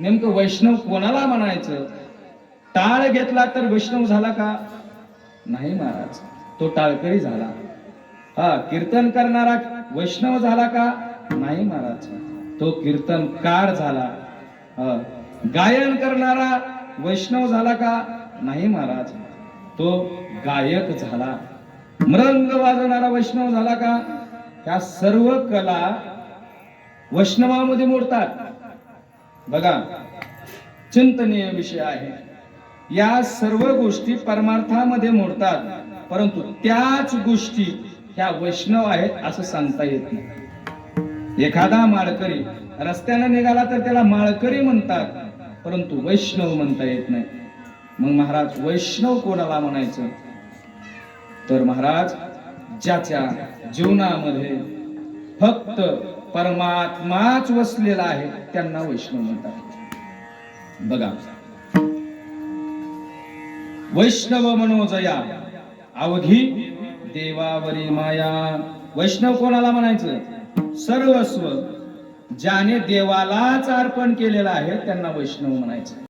नेमकं वैष्णव कोणाला म्हणायचं? टाळ घेतला तर वैष्णव झाला का? नाही महाराज तो टाळकरी झाला. हा कीर्तन करणारा वैष्णव झाला का? नाही महाराज तो कीर्तनकार झाला. गायन करणारा वैष्णव झाला का? नाही महाराज तो गायक झाला. मृंग वाजवणारा वैष्णव झाला का? ह्या सर्व कला वैष्णवामध्ये मोडतात. बघा चिंतनीय विषय आहे. या सर्व गोष्टी परमार्थामध्ये मोडतात परंतु त्याच गोष्टी ह्या वैष्णव आहेत असं सांगता येत नाही. एखादा माळकरी रस्त्यानं निघाला तर त्याला माळकरी म्हणतात परंतु वैष्णव म्हणता येत नाही. मग महाराज वैष्णव कोणाला म्हणायचं? तर महाराज ज्याच्या जीवनामध्ये फक्त परमात्माच वसलेला आहे त्यांना वैष्णव म्हणतात. बघा. वैष्णव मनोजया. अवघी देवावरी माया. वैष्णव कोणाला म्हणायचं? सर्वस्व. ज्याने देवालाच अर्पण केलेलं आहे त्यांना वैष्णव म्हणायचं.